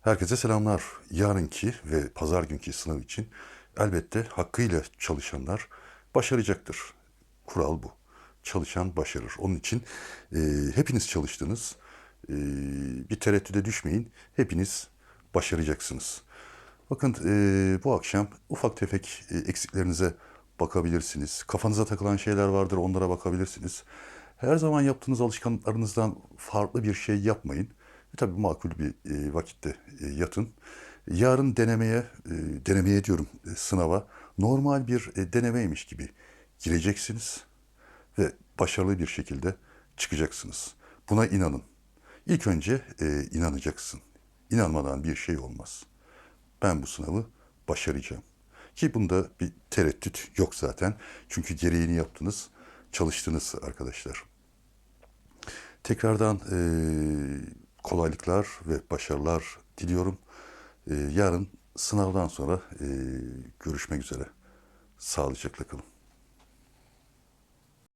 Herkese selamlar. Yarınki ve pazar günkü sınav için elbette hakkıyla çalışanlar başaracaktır. Kural bu. Çalışan başarır. Onun için e, hepiniz çalıştınız. E, bir tereddüde düşmeyin. Hepiniz başaracaksınız. Bakın e, bu akşam ufak tefek e, eksiklerinize bakabilirsiniz. Kafanıza takılan şeyler vardır onlara bakabilirsiniz. Her zaman yaptığınız alışkanlıklarınızdan farklı bir şey yapmayın. E, tabii makul bir e, vakitte e, yatın. Yarın denemeye, e, denemeye diyorum e, sınava normal bir e, denemeymiş gibi gireceksiniz ve başarılı bir şekilde çıkacaksınız. Buna inanın. İlk önce e, inanacaksın. İnanmadan bir şey olmaz. Ben bu sınavı başaracağım. Ki bunda bir tereddüt yok zaten. Çünkü gereğini yaptınız, çalıştınız arkadaşlar. Tekrardan e, kolaylıklar ve başarılar diliyorum. E, yarın sınavdan sonra e, görüşmek üzere. Sağlıcakla kalın.